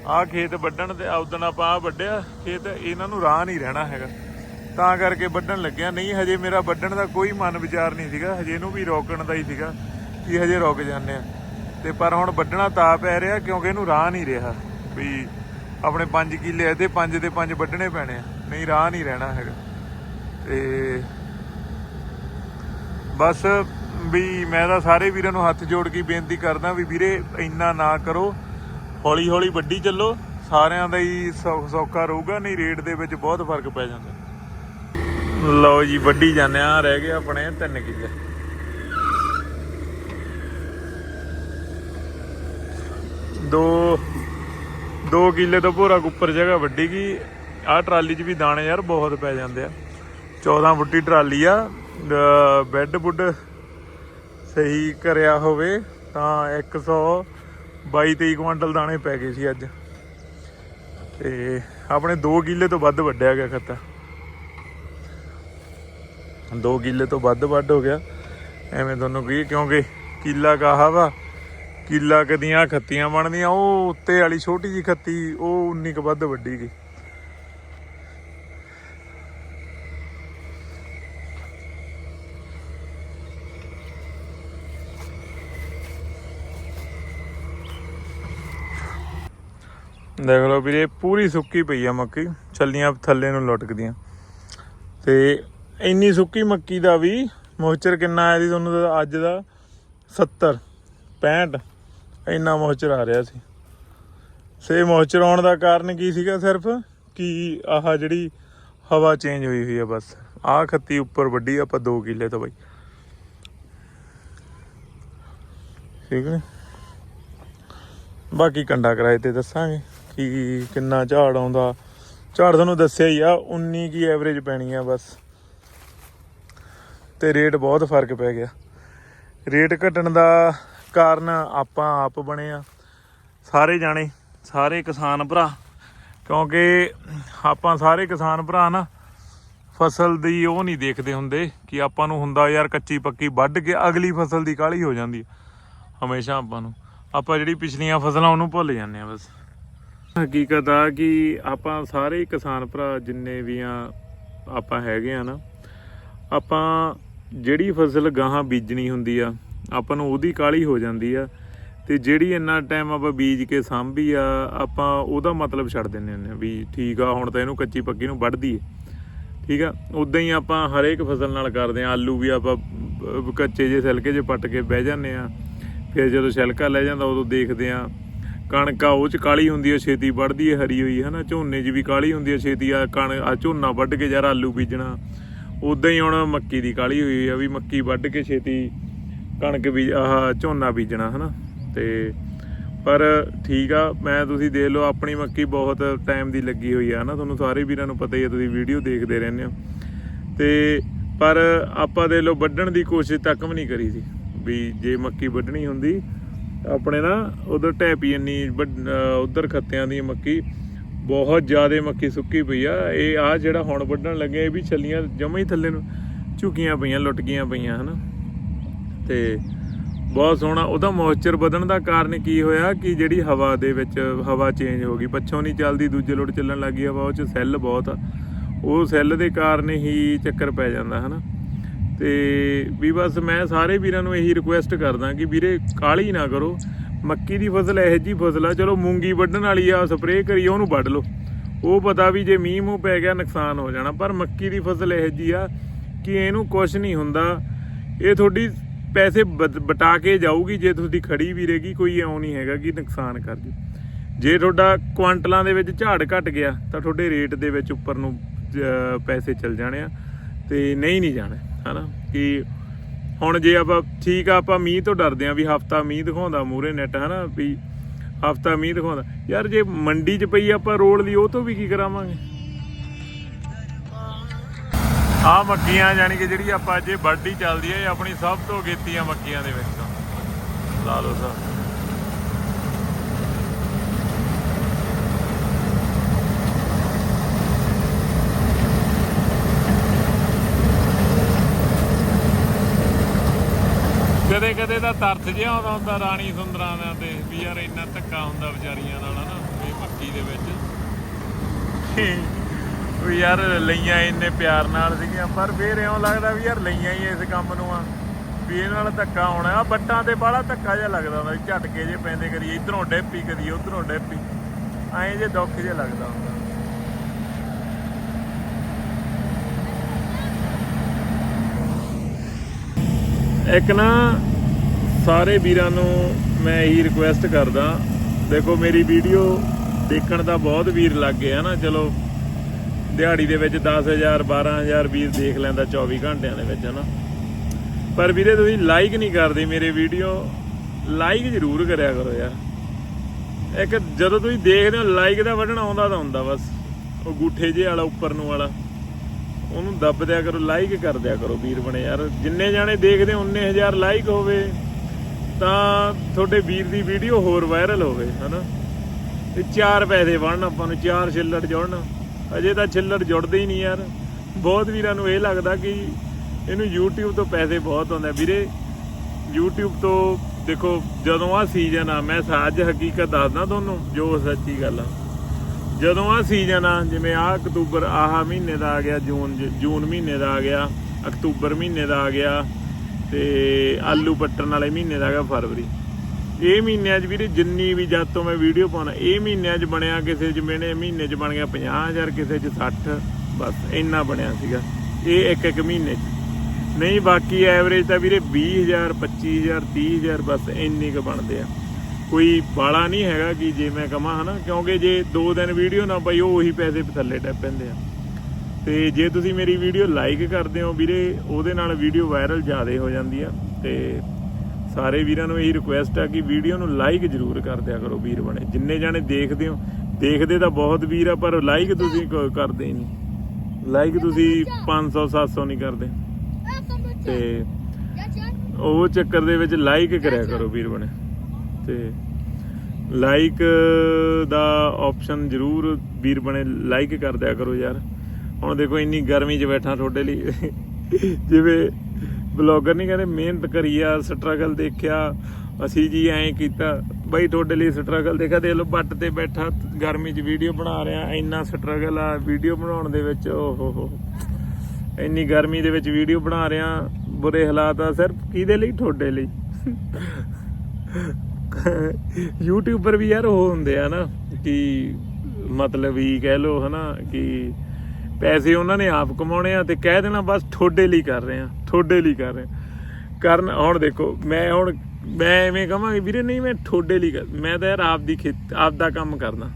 ਆਹ ਖੇਤ ਵੱਢਣ ਤੇ ਉਦੋਂ ਆਪਾਂ ਆਹ ਵੱਢਿਆ, ਖੇਤ ਇਹਨਾਂ ਨੂੰ ਰਾਹ ਨਹੀਂ ਰਹਿਣਾ ਹੈਗਾ। ਤਾਂ ਕਰਕੇ ਵੱਢਣ ਲੱਗਿਆ, ਨਹੀਂ ਹਜੇ ਮੇਰਾ ਵੱਢਣ ਦਾ ਕੋਈ ਮਨ ਵਿਚਾਰ ਨਹੀਂ ਸੀਗਾ, ਹਜੇ ਇਹਨੂੰ ਵੀ ਰੋਕਣ ਦਾ ਹੀ ਸੀਗਾ ਕਿ ਹਜੇ ਰੁਕ ਜਾਂਦੇ ਆ। ਤੇ ਪਰ ਹੁਣ ਵੱਢਣਾ ਤਾਂ ਪੈ ਰਿਹਾ ਕਿਉਂਕਿ ਇਹਨੂੰ ਰਾਹ ਨਹੀਂ ਰਿਹਾ ਵੀ ਆਪਣੇ 5 ਕਿੱਲੇ ਇਹਦੇ 5 ਦੇ 5 ਵੱਢਣੇ ਪੈਣੇ ਆ, ਨਹੀਂ ਰਾਹ ਨਹੀਂ ਰਹਿਣਾ ਹੈਗਾ। ਤੇ ਬਸ ਵੀ ਮੈਂ ਤਾਂ ਸਾਰੇ ਵੀਰਾਂ ਨੂੰ ਹੱਥ ਜੋੜ ਕੇ ਬੇਨਤੀ ਕਰਦਾ ਵੀ ਵੀਰੇ ਇੰਨਾ ਨਾ ਕਰੋ ਹੌਲੀ ਹੌਲੀ ਵੱਡੀ ਚੱਲੋ, ਸਾਰਿਆਂ ਦਾ ਹੀ ਸੌ- ਸੌਖਾ ਰਹੂਗਾ, ਨਹੀਂ ਰੇਟ ਦੇ ਵਿੱਚ ਬਹੁਤ ਫ਼ਰਕ ਪੈ ਜਾਂਦਾ। ਲਓ ਜੀ, ਵੱਡੀ ਜਾਂਦੇ ਆ ਰਹਿ ਗਏ ਆਪਣੇ 3 ਕਿੱਲੇ। ਦੋ 2 ਕਿੱਲੇ ਤੋਂ ਭੋਰਾ ਉੱਪਰ ਜਗ੍ਹਾ ਵੱਡੀ ਗਈ। ਆਹ ਟਰਾਲੀ 'ਚ ਵੀ ਦਾਣੇ ਯਾਰ ਬਹੁਤ ਪੈ ਜਾਂਦੇ ਆ। 14 ਫੁੱਟੀ ਟਰਾਲੀ ਆ ਬੈੱਡ ਬੁੱਡ ਸਹੀ ਕਰਿਆ ਹੋਵੇ ਤਾਂ 122 23 ਕੁਇੰਟਲ ਦਾਣੇ ਪੈ ਗਏ ਸੀ ਅੱਜ। ਤੇ ਆਪਣੇ 2 ਕਿੱਲੇ ਤੋਂ ਵੱਧ ਵੱਢਿਆ ਗਿਆ ਖੱਤਾ। 2 ਕਿੱਲੇ ਤੋਂ ਵੱਧ ਵੱਢ ਹੋ ਗਿਆ। ਐਵੇਂ ਤੁਹਾਨੂੰ ਕੀ, ਕਿਉਂਕਿ ਕਿੱਲਾ ਕਾਹਾ ਵਾ? ਕਿੱਲਾ ਕਦੀਆਂ ਖੱਤੀਆਂ ਬਣਦੀਆਂ, ਉਹ ਉੱਤੇ ਵਾਲੀ ਛੋਟੀ ਜੀ ਖੱਤੀ, ਉਹ ਉਨੀ ਕੁ ਵੱਧ ਵੱਡੀ ਗਈ। ਦੇਖ ਲਓ ਵੀਰੇ, ਪੂਰੀ ਸੁੱਕੀ ਪਈ ਆ ਮੱਕੀ। ਛੱਲੀਆਂ ਥੱਲੇ ਨੂੰ ਲਟਕਦੀਆਂ। ਤੇ ਇੰਨੀ ਸੁੱਕੀ ਮੱਕੀ ਦਾ ਵੀ ਮੋਇਸਚਰ ਕਿੰਨਾ ਆਇਆ ਸੀ ਤੁਹਾਨੂੰ ਅੱਜ ਦਾ? 70 65 ਇੰਨਾ ਮੋਇਸਚਰ ਆ ਰਿਹਾ ਸੀ। ਸੇ ਮੋਇਸਚਰ ਆਉਣ ਦਾ ਕਾਰਨ ਕੀ ਸੀਗਾ ਸਿਰਫ? ਕਿ ਆਹ ਜਿਹੜੀ ਹਵਾ ਚੇਂਜ ਹੋਈ ਹੋਈ ਆ ਬਸ। ਆਹ ਖੱਤੀ ਉੱਪਰ ਵੱਡੀ ਆਪਾਂ 2 ਕਿੱਲੇ ਤੋਂ ਬਾਈ। ਠੀਕ ਨੇ? ਬਾਕੀ ਕੰਡਾ ਕਿਰਾਏ ਤੇ ਦੱਸਾਂਗੇ। ਕਿ ਕਿੰਨਾ ਝਾੜ ਆਉਂਦਾ। ਝਾੜ ਤੁਹਾਨੂੰ ਦੱਸਿਆ ਹੀ ਆ 19 ਕੀ ਐਵਰੇਜ ਪੈਣੀ ਆ ਬਸ। ਤੇ ਰੇਟ ਬਹੁਤ ਫ਼ਰਕ ਪੈ ਗਿਆ। ਰੇਟ ਘਟਣ ਦਾ ਕਾਰਨ ਆਪਾਂ ਆਪ ਬਣੇ ਆ। ਸਾਰੇ ਜਾਣੇ, ਸਾਰੇ ਕਿਸਾਨ ਭਰਾ, ਕਿਉਂਕਿ ਆਪਾਂ ਸਾਰੇ ਕਿਸਾਨ ਭਰਾ ਨਾ, ਫਸਲ ਦੀ ਉਹ ਨਹੀਂ ਦੇਖਦੇ ਹੁੰਦੇ ਕਿ ਆਪਾਂ ਨੂੰ ਹੁੰਦਾ ਯਾਰ ਕੱਚੀ ਪੱਕੀ ਵੱਢ ਕੇ ਅਗਲੀ ਫਸਲ ਦੀ ਕਾਹਲੀ ਹੋ ਜਾਂਦੀ ਹਮੇਸ਼ਾ ਆਪਾਂ ਨੂੰ। ਆਪਾਂ ਜਿਹੜੀ ਪਿਛਲੀਆਂ ਫਸਲਾਂ ਉਹਨੂੰ ਭੁੱਲ ਜਾਂਦੇ ਆ ਬਸ। ਹਕੀਕਤ ਆ ਕਿ ਆਪਾਂ ਸਾਰੇ ਕਿਸਾਨ ਭਰਾ ਜਿੰਨੇ ਵੀ ਆ, ਆਪਾਂ ਹੈਗੇ ਆ ਨਾ, ਆਪਾਂ ਜਿਹੜੀ ਫਸਲ ਗਾਹਾਂ ਬੀਜਣੀ ਹੁੰਦੀ ਆ, ਆਪਾਂ ਨੂੰ ਉਹਦੀ ਕਾਲੀ ਹੋ ਜਾਂਦੀ ਆ ਤੇ ਜਿਹੜੀ ਇੰਨਾ ਟਾਈਮ ਆਪਾਂ ਬੀਜ ਕੇ ਸਾਂਭੀ ਆ, ਆਪਾਂ ਉਹਦਾ ਮਤਲਬ ਛੱਡ ਦਿੰਦੇ ਹੁੰਦੇ ਆ ਵੀ ਠੀਕ ਆ, ਹੁਣ ਤਾਂ ਇਹਨੂੰ ਕੱਚੀ ਪੱਕੀ ਨੂੰ ਵੱਢ ਦਈਏ। ਠੀਕ ਆ? ਉਦਾਂ ਹੀ ਆਪਾਂ ਹਰੇਕ ਫਸਲ ਨਾਲ ਕਰਦੇ ਆ, ਆਲੂ ਵੀ ਆਪਾਂ ਕੱਚੇ ਜੇ ਛਿਲਕੇ ਜੇ ਪੱਟ ਕੇ ਬਹਿ ਜਾਂਦੇ ਆ, ਫਿਰ ਜਦੋਂ ਛਿਲਕਾ ਲੈ ਜਾਂਦਾ ਉਦੋਂ ਦੇਖਦੇ ਆ ਕਣਕ ਆ, ਉਹ ਚ ਕਾਲੀ ਹੁੰਦੀ ਹੈ ਛੇਤੀ ਵੱਢਦੀ ਹੈ ਹਰੀ ਹੋਈ, ਹਨਾ? ਝੋਨੇ 'ਚ ਵੀ ਕਾਲੀ ਹੁੰਦੀ ਹੈ ਛੇਤੀ ਆ ਕਣ ਆ ਝੋਨਾ ਵੱਢ ਕੇ ਯਾਰ ਆਲੂ ਬੀਜਣਾ। ਉਦਾਂ ਹੀ ਹੁਣ ਮੱਕੀ ਦੀ ਕਾਲੀ ਹੋਈ ਆ ਵੀ ਮੱਕੀ ਵੱਢ ਕੇ ਛੇਤੀ ਕਣਕ ਵੀ, ਆਹ ਝੋਨਾ ਬੀਜਣਾ, ਹਨਾ? ਤੇ ਪਰ ਠੀਕ ਆ, ਮੈਂ ਤੁਸੀਂ ਦੇਖ ਲਓ, ਆਪਣੀ ਮੱਕੀ ਬਹੁਤ ਟਾਈਮ ਦੀ ਲੱਗੀ ਹੋਈ ਆ ਨਾ ਤੁਹਾਨੂੰ ਸਾਰੇ ਵੀਰਾਂ ਨੂੰ ਪਤਾ ਹੀ ਆ, ਤੁਸੀਂ ਵੀਡੀਓ ਦੇਖਦੇ ਰਹਿੰਦੇ ਹੋ। ਤੇ ਪਰ ਆਪਾਂ ਦੇ ਲੋ ਵੱਢਣ ਦੀ ਕੋਸ਼ਿਸ਼ ਤੱਕ ਵੀ ਨਹੀਂ ਕਰੀ ਸੀ, ਵੀ ਜੇ ਮੱਕੀ ਵੱਢਣੀ ਹੁੰਦੀ ਆਪਣੇ ਨਾ ਉਧਰ ਢੈਪੀ ਇੰਨੀ ਉਧਰ ਖੱਤਿਆਂ ਦੀ ਮੱਕੀ, ਬਹੁਤ ਜ਼ਿਆਦਾ ਮੱਕੀ ਸੁੱਕੀ ਪਈ ਆ। ਇਹ ਆ ਜਿਹੜਾ ਹੁਣ ਵੱਢਣ ਲੱਗੇ, ਇਹ ਵੀ ਛੱਲੀਆਂ ਜਮਾਂ ਹੀ ਥੱਲੇ ਨੂੰ ਝੁਕੀਆਂ ਪਈਆਂ, ਲੁੱਟ ਗਈਆਂ ਪਈਆਂ, ਹਨਾ। ਤੇ ਬਹੁਤ ਸੋਹਣਾ, ਉਹਦਾ ਮੋਇਸਚਰ ਵਧਣ ਦਾ ਕਾਰਨ ਕੀ ਹੋਇਆ ਕਿ ਜਿਹੜੀ ਹਵਾ ਦੇ ਵਿੱਚ ਹਵਾ ਚੇਂਜ ਹੋ ਗਈ, ਪੱਛੋਂ ਨਹੀਂ ਚੱਲਦੀ, ਦੂਜੇ ਲੋਟ ਚੱਲਣ ਲੱਗੀ ਹਵਾ ਉਹ ਚ ਸੈੱਲ ਬਹੁਤ ਆ। ਉਹ ਸੈੱਲ ਦੇ ਕਾਰਨ ਹੀ ਚੱਕਰ ਪੈ ਜਾਂਦਾ, ਹਨਾ। ਤੇ ਵੀ ਬਸ ਮੈਂ ਸਾਰੇ ਵੀਰਾਂ ਨੂੰ ਇਹੀ ਰਿਕੁਐਸਟ ਕਰਦਾ ਕਿ ਵੀਰੇ ਕਾਲੀ ਨਾ ਕਰੋ। ਮੱਕੀ ਦੀ ਫਸਲ ਇਹੋ ਜੀ ਫਸਲ ਆ, ਚਲੋ ਮੂੰਗੀ ਵੱਢਣ ਵਾਲੀ ਆ ਸਪਰੇਅ ਕਰੀ ਉਹਨੂੰ ਵੱਢ ਲਓ। ਉਹ ਪਤਾ ਵੀ ਜੇ ਮੀਂਹ ਮੂੰਹ ਪੈ ਗਿਆ, ਨੁਕਸਾਨ ਹੋ ਜਾਣਾ। ਪਰ ਮੱਕੀ ਦੀ ਫਸਲ ਇਹੋ ਜੀ ਆ ਕਿ ਇਹਨੂੰ ਕੁਝ ਨਹੀਂ ਹੁੰਦਾ। ਇਹ ਤੁਹਾਡੀ ਪੈਸੇ ਬਤ- ਬਟਾ ਕੇ ਜਾਊਗੀ ਜੇ ਤੁਹਾਡੀ ਖੜੀ ਵੀ ਰਹੇਗੀ ਕੋਈ ਇਉਂ ਨਹੀਂ ਹੈਗਾ ਕਿ ਨੁਕਸਾਨ ਕਰ ਜੇ ਜੇ ਤੁਹਾਡਾ ਕੁਆਂਟਲਾਂ ਦੇ ਵਿੱਚ ਝਾੜ ਘਟ ਗਿਆ, ਤਾਂ ਤੁਹਾਡੇ ਰੇਟ ਦੇ ਵਿੱਚ ਉੱਪਰ ਨੂੰ ਪੈਸੇ ਚੱਲ ਜਾਣੇ ਆ। ਤੇ ਨਹੀਂ ਨਹੀਂ ਜਾਣੇ, ਹਨਾ? ਕਿ ਹੁਣ ਜੇ ਆਪਾਂ, ਠੀਕ ਆ, ਆਪਾਂ ਮੀਂਹ ਤੋਂ ਡਰਦੇ ਆ ਵੀ ਹਫਤਾ ਮੀਂਹ ਦਿਖਾਉਂਦਾ ਮੂਰੇ ਨੈਟ, ਹਨਾ? ਵੀ ਹਫਤਾ ਮੀਂਹ ਦਿਖਾਉਂਦਾ। ਯਾਰ ਜੇ ਮੰਡੀ 'ਚ ਪਈ ਆਪਾਂ ਰੋਲ ਦੀ, ਉਹ ਤੋਂ ਵੀ ਕੀ ਕਰਾਵਾਂਗੇ? ਆ ਮੱਕੀਆਂ ਜਾਨੀ ਕਿ ਜਿਹੜੀ ਆਪਾਂ ਅੱਜ ਇਹ ਵੱਢੀ ਚੱਲਦੀ ਹੈ ਇਹ ਆਪਣੀ ਸਭ ਤੋਂ ਗੇਤੀਆਂ ਮੱਕੀਆਂ ਦੇ ਵਿੱਚ ਲਾ ਲਓ ਸਰ। ਕਦੇ ਕਦੇ ਤਾਂ ਤਰਸ ਜਿਹਾ ਆਉਂਦਾ ਹੁੰਦਾ ਰਾਣੀ ਸੁੰਦਰਾਂ ਦਾ ਤੇ ਵੀ ਯਾਰ ਇੰਨਾ ਧੱਕਾ ਹੁੰਦਾ ਵਿਚਾਰੀਆਂ ਨਾਲ ਹਨਾ ਇਹ ਮੱਕੀ ਦੇ ਵਿੱਚ। ਵੀ ਯਾਰ ਲਈਆਂ ਇੰਨੇ ਪਿਆਰ ਨਾਲ ਸੀਗੀਆਂ, ਪਰ ਫੇਰ ਇਉਂ ਲੱਗਦਾ ਵੀ ਯਾਰ ਲਈਆਂ ਹੀ ਇਸ ਕੰਮ ਨੂੰ ਆ, ਵੀ ਇਹਨਾਂ ਨਾਲ ਧੱਕਾ ਹੋਣਾ ਆ ਬੱਟਾਂ ਤੇ ਬਾਹਲਾ ਧੱਕਾ ਜਿਹਾ ਲੱਗਦਾ ਹੁੰਦਾ ਝਟਕੇ ਜੇ ਪੈਂਦੇ ਕਦੀ ਇਧਰੋਂ ਡੈਪੀ, ਕਦੀ ਉਧਰੋਂ ਡੈਪੀ, ਐਂ ਜੇ ਦੁੱਖ ਜਿਹਾ ਲੱਗਦਾ ਹੁੰਦਾ। ਇੱਕ ਨਾ ਸਾਰੇ ਵੀਰਾਂ ਨੂੰ ਮੈਂ ਇਹੀ ਰਿਕੁਐਸਟ ਕਰਦਾ, ਦੇਖੋ ਮੇਰੀ ਵੀਡੀਓ ਦੇਖਣ ਦਾ ਬਹੁਤ ਵੀਰ ਲੱਗ ਗਏ ਹਨਾ ਚਲੋ ਦਿਹਾੜੀ ਦੇ ਵਿੱਚ 10000 12000 ਵੀਰ ਦੇਖ ਲੈਂਦਾ 24 ਘੰਟਿਆਂ ਦੇ ਵਿੱਚ, ਹਨਾ। ਪਰ ਵੀਰੇ ਤੁਸੀਂ ਲਾਈਕ ਨਹੀਂ ਕਰਦੇ ਮੇਰੇ ਵੀਡੀਓ ਲਾਈਕ ਜ਼ਰੂਰ ਕਰਿਆ ਕਰੋ ਯਾਰ। ਇੱਕ ਜਦੋਂ ਤੁਸੀਂ ਦੇਖਦੇ ਹੋ ਲਾਈਕ ਦਾ ਬਟਨ ਆਉਂਦਾ ਤਾਂ ਹੁੰਦਾ ਬਸ। ਉਹ ਗੂਠੇ ਜੇ ਵਾਲਾ ਉੱਪਰ ਨੂੰ ਵਾਲਾ। ਉਹਨੂੰ ਦੱਬ ਦਿਆ ਕਰੋ ਲਾਈਕ ਕਰ ਦਿਆ ਕਰੋ ਵੀਰ ਬਣੇ ਯਾਰ। ਜਿੰਨੇ ਜਾਣੇ ਦੇਖਦੇ ਉਨੇ ਹਜ਼ਾਰ ਲਾਈਕ ਹੋਵੇ। ਤਾਂ ਤੁਹਾਡੇ ਵੀਰ ਦੀ ਵੀਡੀਓ ਹੋਰ ਵਾਇਰਲ ਹੋਵੇ ਹਨਾ? ਤੇ ਚਾਰ ਪੈਸੇ ਵੜਨ ਆਪਾਂ ਨੂੰ ਚਾਰ ਛਿੱਲੜ ਜੁੜਨ। ਅਜੇ ਤਾਂ ਛਿੱਲੜ ਜੁੜਦੇ ਹੀ ਨਹੀਂ ਯਾਰ। ਬਹੁਤ ਵੀਰਾਂ ਨੂੰ ਇਹ ਲੱਗਦਾ ਕਿ ਇਹਨੂੰ YouTube ਤੋਂ ਪੈਸੇ ਬਹੁਤ ਆਉਂਦੇ ਵੀਰੇ, YouTube ਤੋਂ ਦੇਖੋ, ਜਦੋਂ ਆ ਸੀਜ਼ਨ ਆ, ਮੈਂ ਸੱਚ ਹਕੀਕਤ ਦੱਸਦਾ ਤੁਹਾਨੂੰ, ਜੋ ਸੱਚੀ ਗੱਲ ਆ। ਜਦੋਂ ਆ ਸੀਜ਼ਨ ਆ, ਜਿਵੇਂ ਆ ਅਕਤੂਬਰ, ਆਹ ਮਹੀਨੇ ਦਾ ਆ ਗਿਆ, ਜੂਨ ਜੂਨ ਮਹੀਨੇ ਦਾ ਆ ਗਿਆ, ਅਕਤੂਬਰ ਮਹੀਨੇ ਦਾ ਆ ਗਿਆ ਤੇ ਆਲੂ ਪੱਟਣ ਵਾਲੇ ਮਹੀਨੇ ਦਾ ਆ ਫਰਵਰੀ। ਇਹ ਮਹੀਨਿਆਂ 'ਚ ਵੀਰੇ ਜਿੰਨੀ ਵੀ ਜਦ ਤੋਂ ਮੈਂ ਵੀਡੀਓ ਪਾਉਣਾ, ਇਹ ਮਹੀਨਿਆਂ 'ਚ ਬਣਿਆ ਕਿਸੇ 'ਚ ਮੈਨੇ ਮਹੀਨੇ 'ਚ ਬਣ ਗਿਆ 50000 ਕਿਸੇ 'ਚ 60 ਬਸ ਇੰਨਾ ਬਣਿਆ ਸੀਗਾ, ਇਹ ਇੱਕ ਇੱਕ ਮਹੀਨੇ 'ਚ। ਨਹੀਂ, ਬਾਕੀ ਐਵਰੇਜ ਤਾਂ ਵੀਰੇ 20000 25000 30000 ਬਸ ਇੰਨੀ ਕੁ ਬਣਦੇ ਆ। ਕੋਈ ਬਾਲਾ ਨਹੀਂ ਹੈਗਾ ਕਿ ਜੇ ਮੈਂ ਕਹਾਂ ਹਨਾ? ਕਿਉਂਕਿ ਜੇ ਦੋ ਦਿਨ ਵੀਡੀਓ ਨਾ ਪਈ, ਉਹ ਉਹੀ ਪੈਸੇ ਥੱਲੇ ਟੱਪ ਪੈਂਦੇ ਆ। ਤੇ ਜੇ ਤੁਸੀਂ ਮੇਰੀ ਵੀਡੀਓ ਲਾਈਕ ਕਰਦੇ ਹੋ ਵੀਰੇ, ਉਹਦੇ ਨਾਲ ਵੀਡੀਓ ਵਾਇਰਲ ਜ਼ਿਆਦਾ ਹੋ ਜਾਂਦੀ ਆ। ਤੇ ਸਾਰੇ ਵੀਰਾਂ ਨੂੰ ਇਹੀ ਰਿਕੁਐਸਟ ਆ ਕਿ ਵੀਡੀਓ ਨੂੰ ਲਾਈਕ ਜ਼ਰੂਰ ਕਰ ਦਿਆ ਕਰੋ ਵੀਰ ਬਣੇ। ਜਿੰਨੇ ਜਾਣੇ ਦੇਖਦੇ ਹੋ, ਦੇਖਦੇ ਤਾਂ ਬਹੁਤ ਵੀਰ ਆ, ਪਰ ਲਾਈਕ ਤੁਸੀਂ ਕ- ਕਰਦੇ ਹੀ ਨਹੀਂ। ਲਾਈਕ ਤੁਸੀਂ 500 700 ਨਹੀਂ ਕਰਦੇ। ਤੇ ਉਹ ਚੱਕਰ ਦੇ ਵਿੱਚ ਲਾਈਕ ਕਰਿਆ ਕਰੋ ਵੀਰ ਬਣੇ। ਤੇ ਲਾਈਕ ਦਾ ਆਪਸ਼ਨ ਜ਼ਰੂਰ ਵੀਰ ਬਣੇ ਲਾਈਕ ਕਰ ਦਿਆ ਕਰੋ ਯਾਰ। ਹੁਣ ਦੇਖੋ ਇੰਨੀ ਗਰਮੀ 'ਚ ਬੈਠਾ ਤੁਹਾਡੇ ਲਈ। ਜਿਵੇਂ ਬਲੌਗਰ ਨਹੀਂ ਕਹਿੰਦੇ, ਮਿਹਨਤ ਕਰੀ ਆ ਸਟਰਗਲ ਦੇਖਿਆ, ਅਸੀਂ ਜੀ ਐਂ ਕੀਤਾ। ਬਈ ਤੁਹਾਡੇ ਲਈ ਸਟਰਗਲ ਦੇਖਿਆ, ਦੇਖ ਲਓ ਬੱਟ ਤੇ ਬੈਠਾ, ਗਰਮੀ 'ਚ ਵੀਡੀਓ ਬਣਾ ਰਿਹਾ, ਇੰਨਾ ਸਟਰਗਲ ਆ ਵੀਡੀਓ ਬਣਾਉਣ ਦੇ ਵਿੱਚ ਓ ਹੋ। ਹੋ ਇੰਨੀ ਗਰਮੀ ਦੇ ਵਿੱਚ ਵੀਡੀਓ ਬਣਾ ਰਿਹਾ, ਬੁਰੇ ਹਾਲਾਤ ਆ ਸਿਰਫ ਕਿਹਦੇ ਲਈ? ਤੁਹਾਡੇ ਲਈ। ਯੂਟਿਊਬਰ ਵੀ ਯਾਰ ਉਹ ਹੁੰਦੇ ਆ ਨਾ, ਕਿ ਮਤਲਬ ਹੀ ਕਹਿ ਲੋ ਹਨਾ, ਕਿ ਪੈਸੇ ਉਹਨਾਂ ਨੇ ਆਪ ਕਮਾਉਣੇ ਆ ਤੇ ਕਹਿ ਦੇਣਾ, ਬਸ ਤੁਹਾਡੇ ਲਈ ਕਰ ਰਹੇ ਆ, ਤੁਹਾਡੇ ਲਈ ਕਰ ਰਹੇ ਕਰਨ, ਹੁਣ ਦੇਖੋ, ਮੈਂ ਹੁਣ, ਮੈਂ ਐਵੇਂ ਕਹਾਂਗੇ, ਵੀਰੇ ਨਹੀਂ, ਮੈਂ ਤੁਹਾਡੇ ਲਈ ਕਰ, ਮੈਂ ਤਾਂ ਯਾਰ ਆਪ ਦੀ ਖੇਤ, ਆਪ ਦਾ ਕੰਮ ਕਰਦਾ।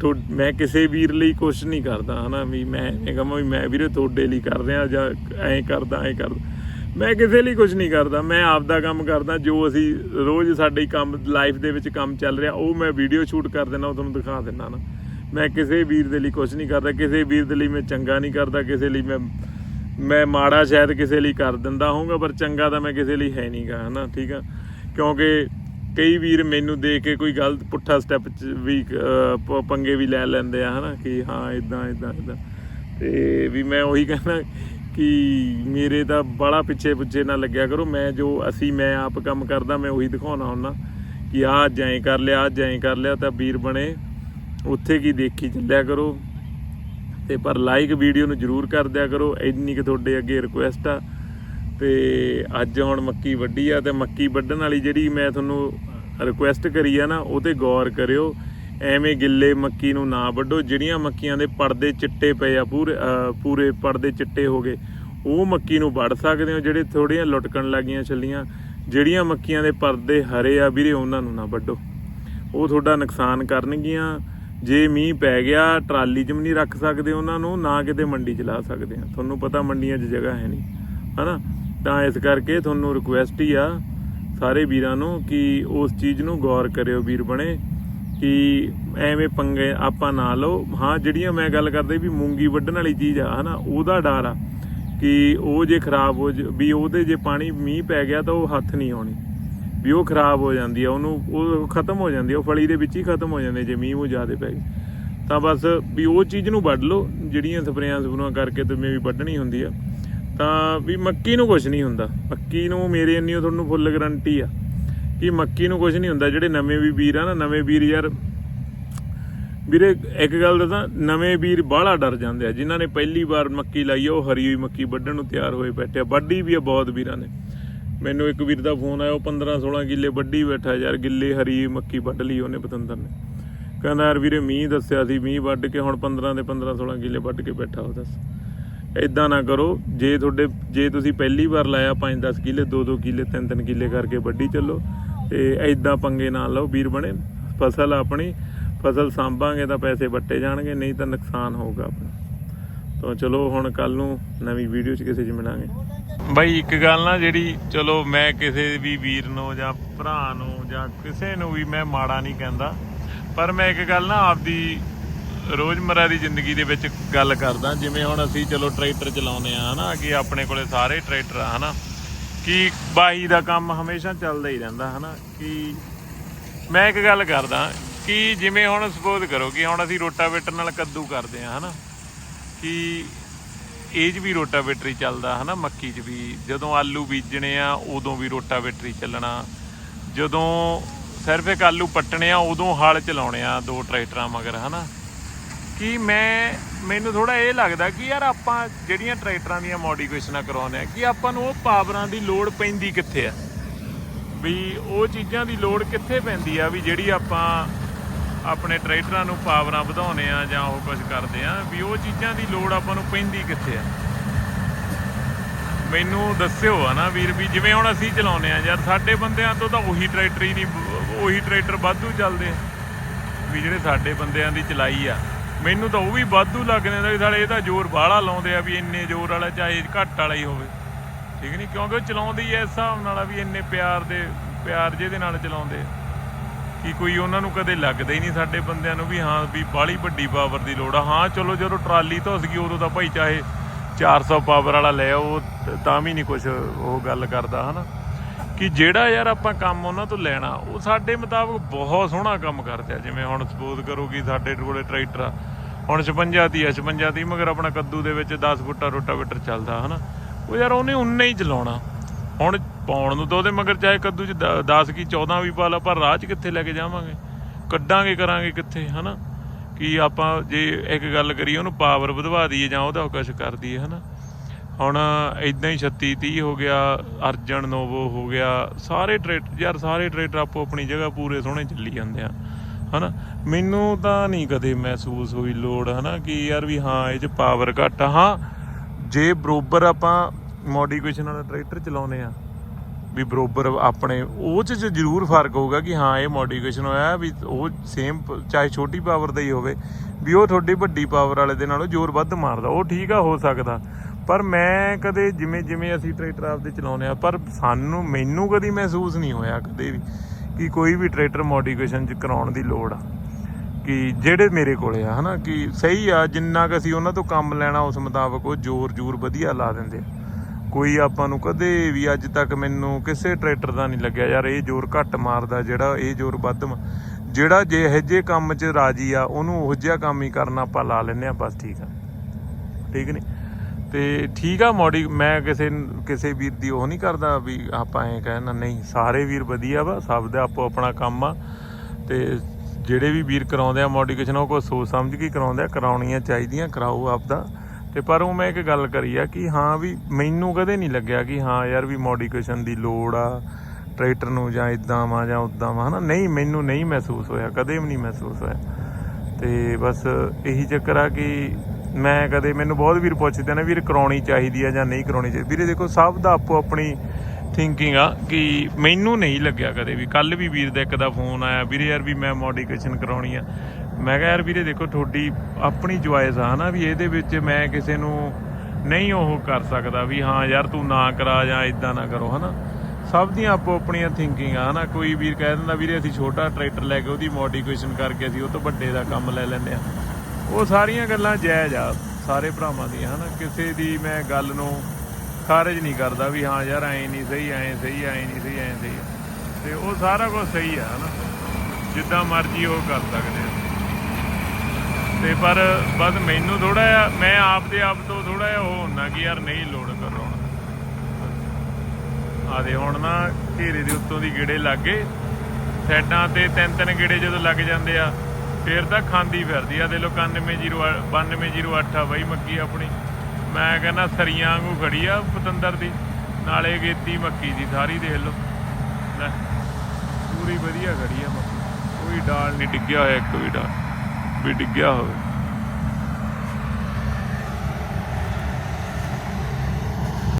ਤੁਹਾ- ਮੈਂ ਕਿਸੇ ਵੀਰ ਲਈ ਕੁਝ ਨਹੀਂ ਕਰਦਾ, ਹਨਾ, ਵੀ ਮੈਂ ਇਹ ਕਹਾਂ ਵੀ ਮੈਂ ਵੀਰੇ ਤੁਹਾਡੇ ਲਈ ਕਰ ਰਿਹਾ ਜਾਂ ਐਂ ਕਰਦਾ ਐਂ ਕਰਦਾ। ਮੈਂ ਕਿਸੇ ਲਈ ਕੁਝ ਨਹੀਂ ਕਰਦਾ, ਮੈਂ ਆਪ ਦਾ ਕੰਮ ਕਰਦਾ, ਜੋ ਅਸੀਂ ਰੋਜ਼ ਸਾਡੇ ਕੰਮ ਲਾਈਫ ਦੇ ਵਿੱਚ ਕੰਮ ਚੱਲ ਰਿਹਾ, ਉਹ ਮੈਂ ਵੀਡੀਓ ਸ਼ੂਟ ਕਰ ਦਿੰਦਾ, ਉਹ ਤੁਹਾਨੂੰ ਦਿਖਾ ਦਿੰਦਾ ਨਾ ਮੈਂ ਕਿਸੇ ਵੀਰ ਦੇ ਲਈ ਕੁਝ ਨਹੀਂ ਕਰਦਾ, ਕਿਸੇ ਵੀਰ ਦੇ ਲਈ ਮੈਂ ਚੰਗਾ ਨਹੀਂ ਕਰਦਾ, ਕਿਸੇ ਲਈ ਮੈਂ ਮੈਂ ਮਾੜਾ ਸ਼ਾਇਦ ਕਿਸੇ ਲਈ ਕਰ ਦਿੰਦਾ ਹੋਊਗਾ, ਪਰ ਚੰਗਾ ਤਾਂ ਮੈਂ ਕਿਸੇ ਲਈ ਹੈ ਨਹੀਂਗਾ, ਹਨਾ, ਠੀਕ ਆ? ਕਿਉਂਕਿ ਕਈ ਵੀਰ ਮੈਨੂੰ ਦੇਖ ਕੇ ਕੋਈ ਗਲਤ ਪੁੱਠਾ ਸਟੈਪ ਚ ਵੀ ਪੰਗੇ ਵੀ ਲੈ ਲੈਂਦੇ ਆ, ਹਨਾ, ਕਿ ਹਾਂ ਇਦਾਂ ਇਦਾਂ ਇਦਾਂ ਤੇ ਵੀ ਮੈਂ ਉਹੀ ਕਹਿੰਦਾ ਕਿ ਮੇਰੇ ਤਾਂ ਬੜਾ ਪਿੱਛੇ ਪੁੱਛੇ ਨਾ ਲੱਗਿਆ ਕਰੋ, ਮੈਂ ਜੋ ਅਸੀਂ, ਮੈਂ ਆਪ ਕੰਮ ਕਰਦਾ, ਮੈਂ ਉਹੀ ਦਿਖਾਉਣਾ ਹੁੰਦਾ ਕਿ ਆਹ ਅੱਜ ਕਰ ਲਿਆ ਆਹ ਐਂ ਕਰ ਲਿਆ, ਤਾਂ ਵੀਰ ਬਣੇ। ਉੱਥੇ ਕੀ ਦੇਖੀ ਚੱਲਿਆ ਕਰੋ। ਤੇ ਪਰ ਲਾਈਕ ਵੀਡੀਓ ਨੂੰ ਜਰੂਰ ਕਰ ਦਿਆ ਕਰੋ। ਇੰਨੀ ਕਿ ਤੁਹਾਡੇ ਅੱਗੇ ਰਿਕੁਐਸਟ ਆ। ਤੇ ਅੱਜ ਹੁਣ ਮੱਕੀ ਵੱਢੀ ਆ ਤੇ ਮੱਕੀ ਵੱਢਣ ਵਾਲੀ ਜਿਹੜੀ ਮੈਂ ਤੁਹਾਨੂੰ ਰਿਕੁਐਸਟ ਕਰੀ ਆ ਨਾ, ਉਹ ਉਹਤੇ ਗੌਰ ਕਰਿਓ। ਐਵੇਂ ਗਿੱਲੇ ਮੱਕੀ ਨੂੰ ਨਾ ਵੱਢੋ। ਜਿਹੜੀਆਂ ਮੱਕੀਆਂ ਦੇ ਪਰਦੇ ਚਿੱਟੇ ਪਏ ਆ, ਪੂਰੇ ਪੂਰੇ ਪਰਦੇ ਚਿੱਟੇ ਹੋ ਗਏ, ਉਹ ਮੱਕੀ ਨੂੰ ਵੱਢ ਸਕਦੇ ਹੋ। ਜਿਹੜੇ ਥੋੜੀਆਂ ਲੁਟਕਣ ਲੱਗੀਆਂ ਛੱਲੀਆਂ, ਜਿਹੜੀਆਂ ਮੱਕੀਆਂ ਦੇ ਪਰਦੇ ਹਰੇ ਆ ਵੀਰੇ, ਉਹਨਾਂ ਨੂੰ ਨਾ ਵੱਢੋ। ਉਹ ਤੁਹਾਡਾ ਨੁਕਸਾਨ ਕਰਨਗੀਆਂ। ਜੇ ਮੀਂਹ ਪੈ ਗਿਆ, ਟਰਾਲੀ 'ਚ ਵੀ ਨਹੀਂ ਰੱਖ ਸਕਦੇ ਉਹਨਾਂ ਨੂੰ, ਨਾ ਕਿਤੇ ਮੰਡੀ 'ਚ ਲਾ ਸਕਦੇ ਆ ਤੁਹਾਨੂੰ ਪਤਾ ਮੰਡੀਆਂ 'ਚ ਜਗ੍ਹਾ ਹੈ ਨਹੀਂ, ਹਨਾ? ਤਾਂ ਇਸ ਕਰਕੇ ਤੁਹਾਨੂੰ ਰਿਕੁਐਸਟ ਹੀ ਆ ਸਾਰੇ ਵੀਰਾਂ ਨੂੰ ਕਿ ਉਸ ਚੀਜ਼ ਨੂੰ ਗੌਰ ਕਰਿਓ ਵੀਰ ਬਣੇ, ਕਿ ਐਵੇਂ ਪੰਗੇ ਆਪਾਂ ਨਾ ਲਓ। ਹਾਂ, ਜਿਹੜੀਆਂ ਮੈਂ ਗੱਲ ਕਰਦਾ ਵੀ ਮੂੰਗੀ ਵੱਢਣ ਵਾਲੀ ਚੀਜ਼ ਆ, ਹਨਾ? ਉਹਦਾ ਡਰ ਆ ਕਿ ਉਹ ਜੇ ਖਰਾਬ ਹੋ ਜ- ਵੀ ਉਹਦੇ ਜੇ ਪਾਣੀ ਮੀਂਹ ਪੈ ਗਿਆ ਤਾਂ ਉਹ ਹੱਥ ਨਹੀਂ ਆਉਣੀ। ਵੀ ਉਹ ਖਰਾਬ ਹੋ ਜਾਂਦੀ ਆ, ਉਹਨੂੰ ਉਹ ਖਤਮ ਹੋ ਜਾਂਦੀ ਆ, ਉਹ ਫਲੀ ਦੇ ਵਿੱਚ ਹੀ ਖਤਮ ਹੋ ਜਾਂਦੇ ਜੇ ਮੀਂਹ ਉਹ ਜ਼ਿਆਦਾ ਪੈ ਗਏ। ਤਾਂ ਬਸ ਵੀ ਉਹ ਚੀਜ਼ ਨੂੰ ਵੱਢ ਲਓ, ਜਿਹੜੀਆਂ ਸਪਰੇਆਂ ਸਪਰੂਆਂ ਕਰਕੇ ਤੇ ਵੀ ਵੱਢਣੀ ਹੁੰਦੀ ਆ। ਤਾਂ ਵੀ ਮੱਕੀ ਨੂੰ ਕੁਝ ਨਹੀਂ ਹੁੰਦਾ। ਮੱਕੀ ਨੂੰ ਮੇਰੇ ਇੰਨੀ ਤੁਹਾਨੂੰ ਫੁੱਲ ਗਰੰਟੀ ਆ ਕਿ ਮੱਕੀ ਨੂੰ ਕੁਝ ਨਹੀਂ ਹੁੰਦਾ। ਜਿਹੜੇ ਨਵੇਂ ਵੀ ਵੀਰ ਆ ਨਾ, ਨਵੇਂ ਵੀਰ ਯਾਰ, ਵੀਰੇ ਇੱਕ ਗੱਲ ਦੱਸਾਂ, ਨਵੇਂ ਵੀਰ ਬਾਹਲਾ ਡਰ ਜਾਂਦੇ ਆ। ਜਿਨ੍ਹਾਂ ਨੇ ਪਹਿਲੀ ਵਾਰ ਮੱਕੀ ਲਾਈ ਆ, ਉਹ ਹਰੀ ਹੋਈ ਮੱਕੀ ਵੱਢਣ ਨੂੰ ਤਿਆਰ ਹੋਏ ਬੈਠੇ ਆ। ਵੱਢੀ ਵੀ ਆ ਬਹੁਤ ਵੀਰਾਂ ਨੇ। ਮੈਨੂੰ ਇੱਕ ਵੀਰ ਦਾ ਫੋਨ ਆਇਆ, ਉਹ 15 16 ਕਿੱਲੇ ਵੱਢੀ ਬੈਠਾ ਯਾਰ, ਗਿੱਲੇ ਹਰੀ ਮੱਕੀ ਵੱਢ ਲਈ ਉਹਨੇ ਪਤੰਦਰ ਨੇ। ਕਹਿੰਦਾ ਯਾਰ ਵੀਰੇ ਮੀਂਹ ਦੱਸਿਆ ਸੀ, ਮੀਂਹ ਵੱਢ ਕੇ ਹੁਣ 15 ਦੇ 15 16 ਕਿੱਲੇ ਵੱਢ ਕੇ ਬੈਠਾ ਉਹ ਦੱਸ। ਇਦਾਂ ਨਾ ਕਰੋ, ਜੇ ਤੁਹਾਡੇ, ਜੇ ਤੁਸੀਂ ਪਹਿਲੀ ਵਾਰ ਲਾਇਆ 5-10 ਕਿੱਲੇ 2-2 ਕਿੱਲੇ 3-3 ਕਿੱਲੇ ਕਰਕੇ ਵੱਢੀ ਚੱਲੋ, ਤੇ ਇਦਾਂ ਪੰਗੇ ਨਾ ਲਓ, ਵੀਰ ਬਣੇ, ਫਸਲ ਆਪਣੀ, ਫਸਲ ਸਾਂਭਾਂਗੇ ਤਾਂ ਪੈਸੇ ਵੱਟੇ ਜਾਣਗੇ, ਨਹੀਂ ਤਾਂ ਨੁਕਸਾਨ ਹੋਊਗਾ ਆਪਣਾ। ਤਾਂ ਚਲੋ ਹੁਣ ਕੱਲ ਨੂੰ ਨਵੀਂ ਵੀਡੀਓ 'ਚ ਕਿਸੇ 'ਚ ਮਿਲਾਂਗੇ। ਬਾਈ ਇੱਕ ਗੱਲ ਨਾ ਜਿਹੜੀ, ਚਲੋ ਮੈਂ ਕਿਸੇ ਵੀ ਵੀਰ ਨੂੰ ਜਾਂ ਭਰਾ ਨੂੰ ਜਾਂ ਕਿਸੇ ਨੂੰ ਵੀ ਮੈਂ ਮਾੜਾ ਨਹੀਂ ਕਹਿੰਦਾ, ਪਰ ਮੈਂ ਇੱਕ ਗੱਲ ਨਾ ਆਪਦੀ ਰੋਜ਼ਮਰਾ ਦੀ ਜ਼ਿੰਦਗੀ ਦੇ ਵਿੱਚ ਗੱਲ ਕਰਦਾ, ਜਿਵੇਂ ਹੁਣ ਅਸੀਂ ਚਲੋ ਟਰੈਕਟਰ ਚਲਾਉਂਦੇ ਆ ਹਨਾ, ਕਿ ਆਪਣੇ ਕੋਲੇ ਸਾਰੇ ਟਰੈਕਟਰ ਆ, ਹਨਾ, ਕਿ ਬਾਈ ਦਾ ਕੰਮ ਹਮੇਸ਼ਾ ਚੱਲਦਾ ਹੀ ਰਹਿੰਦਾ, ਹਨਾ, ਕਿ ਮੈਂ ਇੱਕ ਗੱਲ ਕਰਦਾ ਕਿ ਜਿਵੇਂ ਹੁਣ ਸਪੋਜ਼ ਕਰੋ ਕਿ ਹੁਣ ਅਸੀਂ ਰੋਟਾਵੇਟਰ ਨਾਲ ਕੱਦੂ ਕਰਦੇ ਆ ਹਨਾ, ਕਿ ਇਹ 'ਚ ਵੀ ਰੋਟਾਵੇਟਰ ਹੀ ਚੱਲਦਾ, ਹਨਾ, ਮੱਕੀ 'ਚ ਵੀ। ਜਦੋਂ ਆਲੂ ਬੀਜਣੇ ਆ, ਉਦੋਂ ਵੀ ਰੋਟਾਵੇਟਰ ਹੀ ਚੱਲਣਾ। ਜਦੋਂ ਸਿਰਫ ਇੱਕ ਆਲੂ ਪੱਟਣੇ ਆ, ਉਦੋਂ ਹਲ ਚਲਾਉਣੇ ਆ, ਦੋ ਟਰੈਕਟਰਾਂ ਮਗਰ, ਹਨਾ। ਕਿ ਮੈਂ, ਮੈਨੂੰ ਥੋੜਾ ਇਹ ਲੱਗਦਾ ਕਿ ਯਾਰ ਆਪਾਂ ਜਿਹੜੀਆਂ ਟਰੈਕਟਰਾਂ ਦੀਆਂ ਮੋਡੀਫਿਕੇਸ਼ਨਾਂ ਕਰਾਉਂਦੇ ਆ, ਕਿ ਆਪਾਂ ਨੂੰ ਉਹ ਪਾਵਰਾਂ ਦੀ ਲੋੜ ਪੈਂਦੀ ਕਿੱਥੇ ਆ? ਵੀ ਉਹ ਚੀਜ਼ਾਂ ਦੀ ਲੋੜ ਕਿੱਥੇ ਪੈਂਦੀ ਆ, ਵੀ ਜਿਹੜੀ ਆਪਾਂ ਆਪਣੇ ਟਰੈਕਟਰਾਂ ਨੂੰ ਪਾਵਰਾਂ ਵਧਾਉਨੇ ਆ ਜਾਂ ਉਹ ਕੁਝ ਕਰਦੇ ਆ, ਵੀ ਉਹ ਚੀਜ਼ਾਂ ਦੀ ਲੋੜ ਆਪਾਂ ਨੂੰ ਪੈਂਦੀ ਕਿੱਥੇ ਆ? ਮੈਨੂੰ ਦੱਸਿਓ ਆ ਨਾ ਵੀਰ, ਵੀ ਜਿਵੇਂ ਹੁਣ ਅਸੀਂ ਚਲਾਉਨੇ ਆ ਯਾਰ, ਸਾਡੇ ਬੰਦਿਆਂ ਤੋਂ ਤਾਂ ਉਹੀ ਟਰੈਕਟਰ ਹੀ ਨਹੀਂ, ਉਹੀ ਟਰੈਕਟਰ ਵਾਧੂ ਚੱਲਦੇ ਆ। ਵੀ ਜਿਹੜੇ ਸਾਡੇ ਬੰਦਿਆਂ ਦੀ ਚਲਾਈ ਆ, ਮੈਨੂੰ ਤਾਂ ਉਹ ਵੀ ਵਾਧੂ ਲੱਗਦੇ ਨੇ ਵੀ ਸਾਲੇ ਇਹ ਤਾਂ ਜ਼ੋਰ ਬਾਹਲਾ ਲਾਉਂਦੇ ਆ ਵੀ ਇੰਨੇ ਜ਼ੋਰ ਵਾਲਾ, ਚਾਹੇ ਘੱਟ ਵਾਲਾ ਹੀ ਹੋਵੇ। ਠੀਕ ਨਹੀਂ ਕਿਉਂਕਿ ਉਹ ਚਲਾਉਂਦੇ ਹੀ ਐ ਇਸ ਹਿਸਾਬ ਨਾਲ ਆ ਵੀ ਇੰਨੇ ਪਿਆਰ ਦੇ, ਪਿਆਰ ਜਿਹਦੇ ਨਾਲ ਚਲਾਉਂਦੇ ਆ। ਕਿ ਕੋਈ ਉਹਨਾਂ ਨੂੰ ਕਦੇ ਲੱਗਦਾ ਹੀ ਨਹੀਂ ਸਾਡੇ ਬੰਦਿਆਂ ਨੂੰ ਵੀ ਹਾਂ ਵੀ ਬਾਹਲੀ ਵੱਡੀ ਪਾਵਰ ਦੀ ਲੋੜ ਆ। ਹਾਂ, ਚਲੋ ਜਦੋਂ ਟਰਾਲੀ ਧੁੱਸ ਗਈ, ਉਦੋਂ ਤਾਂ ਭਾਈ ਚਾਹੇ 400 ਪਾਵਰ ਵਾਲਾ ਲੈ ਆਓ ਤ- ਤਾਂ ਵੀ ਨਹੀਂ ਕੁਝ ਉਹ ਗੱਲ ਕਰਦਾ, ਹਨਾ? ਕਿ ਜਿਹੜਾ ਯਾਰ ਆਪਾਂ ਕੰਮ ਉਹਨਾਂ ਤੋਂ ਲੈਣਾ, ਉਹ ਸਾਡੇ ਮੁਤਾਬਕ ਬਹੁਤ ਸੋਹਣਾ ਕੰਮ ਕਰਦੇ ਆ। ਜਿਵੇਂ ਹੁਣ ਸਪੋਜ਼ ਕਰੋ ਕਿ ਸਾਡੇ ਕੋਲੇ ਟਰੈਕਟਰ ਆ। ਹੁਣ 56 ਦੀ ਆ 56 ਦੀ ਮਗਰ ਆਪਣਾ ਕੱਦੂ ਦੇ ਵਿੱਚ 10 ਫੁੱਟਾ ਰੋਟਾਵੇਟਰ ਚੱਲਦਾ, ਹਨਾ? ਉਹ ਯਾਰ ਉਹਨੇ ਉਨੇ ਹੀ ਚਲਾਉਣਾ। ਹੁਣ ਪਾਉਣ ਨੂੰ ਤਾਂ ਉਹਦੇ ਮਗਰ ਚਾਹੇ ਕੱਦੂ ਚ 10 ਕੀ 14 ਵੀ ਪਾ ਲਾ, ਪਰ ਰਾਹ ਚ ਕਿੱਥੇ ਲੈ ਕੇ ਜਾਵਾਂਗੇ? ਕੱਢਾਂਗੇ, ਕਰਾਂਗੇ ਕਿੱਥੇ, ਹਨਾ? ਕਿ ਆਪਾਂ ਜੇ ਇੱਕ ਗੱਲ ਕਰੀਏ, ਉਹਨੂੰ ਪਾਵਰ ਵਧਵਾ ਦਈਏ ਜਾਂ ਉਹਦਾ ਕੁਛ ਕਰ ਦਈਏ, ਹਨਾ? ਹੁਣ ਇਦਾਂ ਹੀ 36 30 ਹੋ ਗਿਆ, ਅਰਜਨ, ਨੋਵੋ ਹੋ ਗਿਆ, ਸਾਰੇ ਟਰੈਕਟਰ ਯਾਰ ਸਾਰੇ ਟਰੈਕਟਰ ਆਪੋ ਆਪਣੀ ਜਗ੍ਹਾ ਪੂਰੇ ਸੋਹਣੇ ਚੱਲੀ ਜਾਂਦੇ ਆ, ਹਨਾ? ਮੈਨੂੰ ਤਾਂ ਨਹੀਂ ਕਦੇ ਮਹਿਸੂਸ ਹੋਈ ਲੋੜ, ਹਨਾ, ਕਿ ਯਾਰ ਵੀ ਹਾਂ, ਇਹ ਚ ਪਾਵਰ ਘੱਟ ਆ। ਹਾਂ, ਜੇ ਬਰੋਬਰ ਆਪਾਂ ਮੋਡੀਫਿਕੇਸ਼ਨ ਵਾਲਾ ਟਰੈਕਟਰ ਚਲਾਉਨੇ ਆ ਵੀ ਬਰੋਬਰ ਆਪਣੇ, ਉਹ ਚ ਜ਼ਰੂਰ ਫ਼ਰਕ ਹੋਊਗਾ ਕਿ ਹਾਂ, ਇਹ ਮੋਡੀਫਿਕੇਸ਼ਨ ਹੋਇਆ ਵੀ ਉਹ ਸੇਮ ਚਾਹੇ ਛੋਟੀ ਪਾਵਰ ਦਾ ਹੀ ਹੋਵੇ, ਵੀ ਉਹ ਤੁਹਾਡੀ ਵੱਡੀ ਪਾਵਰ ਵਾਲੇ ਦੇ ਨਾਲੋਂ ਜ਼ੋਰ ਵੱਧ ਮਾਰਦਾ। ਉਹ ਠੀਕ ਆ, ਹੋ ਸਕਦਾ। ਪਰ ਮੈਂ ਕਦੇ ਜਿਵੇਂ ਜਿਵੇਂ ਅਸੀਂ ਟਰੈਕਟਰ ਆਪਦੇ ਚਲਾਉਂਦੇ ਆ ਪਰ ਸਾਨੂੰ, ਮੈਨੂੰ ਕਦੀ ਮਹਿਸੂਸ ਨਹੀਂ ਹੋਇਆ ਕਦੇ ਵੀ ਕਿ ਕੋਈ ਵੀ ਟਰੈਕਟਰ ਮੋਡੀਫਿਕੇਸ਼ਨ ਚ ਕਰਾਉਣ ਦੀ ਲੋੜ ਆ। ਕਿ ਜਿਹੜੇ ਮੇਰੇ ਕੋਲੇ ਆ, ਹਨਾ, ਕਿ ਸਹੀ ਆ, ਜਿੰਨਾ ਕੁ ਅਸੀਂ ਉਹਨਾਂ ਤੋਂ ਕੰਮ ਲੈਣਾ, ਉਸ ਮੁਤਾਬਕ ਉਹ ਜ਼ੋਰ ਜ਼ੋਰ ਵਧੀਆ ਲਾ ਦਿੰਦੇ ਆ। ਕੋਈ ਆਪਾਂ ਨੂੰ ਕਦੇ ਵੀ ਅੱਜ ਤੱਕ ਮੈਨੂੰ ਕਿਸੇ ਟਰੈਕਟਰ ਦਾ ਨਹੀਂ ਲੱਗਿਆ। ਯਾਰ, ਇਹ ਜ਼ੋਰ ਘੱਟ ਮਾਰਦਾ ਜਿਹੜਾ, ਇਹ ਜ਼ੋਰ ਵੱਧ ਮਾ- ਜਿਹੜਾ ਜੇ ਇਹੋ ਜਿਹੇ ਕੰਮ 'ਚ ਰਾਜੀ ਆ, ਉਹਨੂੰ ਉਹ ਜਿਹਾ ਕੰਮ ਹੀ ਕਰਨਾ ਆਪਾਂ ਲਾ ਲੈਨੇ ਆ ਬਸ ਠੀਕ ਆ। ਠੀਕ ਨਹੀਂ ਤੇ ਠੀਕ ਆ ਮੋਡੀ, ਮੈਂ ਕਿਸੇ ਕਿਸੇ ਵੀਰ ਦੀ ਉਹ ਨਹੀਂ ਕਰਦਾ ਵੀ ਆਪਾਂ ਐਂ ਕਹਿਣਾ, ਨਹੀਂ, ਸਾਰੇ ਵੀਰ ਵਧੀਆ ਵਾ, ਸਭ ਦਾ ਆਪੋ ਆਪਣਾ ਕੰਮ ਆ। ਤੇ ਜਿਹੜੇ ਵੀ ਵੀਰ ਕਰਾਉਂਦੇ ਆ ਮੋਡੀਫਿਕੇਸ਼ਨ ਉਹ ਕੋ ਸੋਚ ਸਮਝ ਕੇ ਹੀ ਕਰਾਉਂਦੇ ਆ, ਕਰਾਉਣੀਆਂ ਚਾਹੀਦੀਆਂ, ਕਰਾਓ ਆਪਦਾ। ਤੇ ਪਰ ਉਹ ਮੈਂ ਇੱਕ ਗੱਲ ਕਰੀ ਆ ਕਿ ਹਾਂ ਵੀ ਮੈਨੂੰ ਕਦੇ ਨਹੀਂ ਲੱਗਿਆ ਕਿ ਹਾਂ ਯਾਰ ਵੀ ਮੋਡੀਫਿਕੇਸ਼ਨ ਦੀ ਲੋੜ ਆ, ਟਰੈਕਟਰ ਨੂੰ ਜਾਂ ਇਦਾਂ ਵਾ ਜਾਂ ਉਦਾਂ ਵਾ, ਹਨਾ? ਨਹੀਂ, ਮੈਨੂੰ ਨਹੀਂ ਮਹਿਸੂਸ ਹੋਇਆ, ਕਦੇ ਵੀ ਨਹੀਂ ਮਹਿਸੂਸ ਹੋਇਆ। ਤੇ ਬਸ ਇਹੀ ਚੱਕਰ ਆ ਕਿ ਮੈਂ ਕਦੇ, ਮੈਨੂੰ ਬਹੁਤ ਵੀਰ ਪੁੱਛਦੇ ਨੇ, ਵੀਰ ਕਰਾਉਣੀ ਚਾਹੀਦੀ ਆ ਜਾਂ ਨਹੀਂ ਕਰਾਉਣੀ ਚਾਹੀਦੀ। ਵੀਰੇ ਦੇਖੋ, ਸਭ ਦਾ ਆਪੋ ਆਪਣੀ ਥਿੰਕਿੰਗ ਆ ਕਿ ਮੈਨੂੰ ਨਹੀਂ ਲੱਗਿਆ ਕਦੇ ਵੀ। ਕੱਲ ਵੀ ਵੀਰ ਦਾ ਇੱਕ ਦਾ ਫੋਨ ਆਇਆ, ਵੀਰੇ ਯਾਰ ਵੀ ਮੈਂ ਮੋਡੀਫਿਕੇਸ਼ਨ ਕਰਾਉਣੀ ਆ। ਮੈਂ ਕਿਹਾ ਯਾਰ ਵੀਰੇ ਦੇਖੋ, ਤੁਹਾਡੀ ਆਪਣੀ ਚੁਆਇਸ ਆ ਹਨਾ ਵੀ ਇਹਦੇ ਵਿੱਚ ਮੈਂ ਕਿਸੇ ਨੂੰ ਨਹੀਂ ਉਹ ਕਰ ਸਕਦਾ ਵੀ ਹਾਂ ਯਾਰ ਤੂੰ ਨਾ ਕਰਾ ਜਾਂ ਇਦਾਂ ਨਾ ਕਰੋ ਹਨਾ। ਸਭ ਦੀਆਂ ਆਪੋ ਆਪਣੀਆਂ ਥਿੰਕਿੰਗ ਆ ਹਨਾ। ਕੋਈ ਵੀਰ ਕਹਿ ਦਿੰਦਾ, ਵੀਰੇ ਅਸੀਂ ਛੋਟਾ ਟਰੈਕਟਰ ਲੈ ਕੇ ਉਹਦੀ ਮੋਡੀਫਿਕੇਸ਼ਨ ਕਰਕੇ ਅਸੀਂ ਉਹ ਤੋਂ ਵੱਡੇ ਦਾ ਕੰਮ ਲੈ ਲੈਂਦੇ ਆ। ਉਹ ਸਾਰੀਆਂ ਗੱਲਾਂ ਜਾਇਜ਼ ਆ ਸਾਰੇ ਭਰਾਵਾਂ ਦੀਆਂ ਹਨਾ। ਕਿਸੇ ਦੀ ਮੈਂ ਗੱਲ ਨੂੰ ਖਾਰਜ ਨਹੀਂ ਕਰਦਾ ਵੀ ਹਾਂ ਯਾਰ ਐਂ ਨਹੀਂ ਸਹੀ, ਐਂ ਸਹੀ, ਐਂ ਨਹੀਂ ਸਹੀ, ਐਂ ਸਹੀ। ਆ। ਤੇ ਉਹ ਸਾਰਾ ਕੁਝ ਸਹੀ ਆ ਹਨਾ। ਜਿੱਦਾਂ ਮਰਜ਼ੀ ਉਹ ਕਰ ਸਕਦੇ ਤੇ ਪਰ ਬਸ ਮੈਨੂੰ ਥੋੜਾ ਜਿਹਾ, ਮੈਂ ਆਪ ਦੇ ਆਪ ਤੋਂ ਥੋੜਾ ਜਿਹਾ ਉਹ ਹੁੰਦਾ ਕਿ ਯਾਰ ਨਹੀਂ ਲੋਡ ਕਰਾਉਣਾ ਆ ਹੁਣ ਨਾ ਘੇਰੇ ਦੇ ਉੱਤੋਂ ਦੀ ਗੇੜੇ ਲੱਗ ਗਏ ਸਾਈਡਾਂ ਤੇ ਤਿੰਨ ਤਿੰਨ ਗੇੜੇ ਜਦੋਂ ਲੱਗ ਜਾਂਦੇ ਆ, ਫੇਰ ਤਾਂ ਖਾਂਦੀ ਫਿਰਦੀ ਆ। ਦੇ ਲੋ 9108 ਆ ਬਾਈ ਮੱਕੀ ਆਪਣੀ। ਮੈਂ ਕਹਿੰਦਾ ਸਰੀਆਂ ਵਾਂਗੂ ਖੜੀ ਆ ਪਤੰਦਰ ਦੀ, ਨਾਲੇ ਗੇਤੀ ਮੱਕੀ ਦੀ ਸਾਰੀ ਦੇਖ ਲਓ। ਪੂਰੀ ਵਧੀਆ ਖੜੀ ਆ ਮੱਕੀ। ਕੋਈ ਡਾਲ ਨਹੀਂ ਡਿੱਗਿਆ ਹੋਇਆ, ਇੱਕ ਵੀ ਡਾਲ। ਵੀ ਡਿੱਗਿਆ ਹੋਵੇ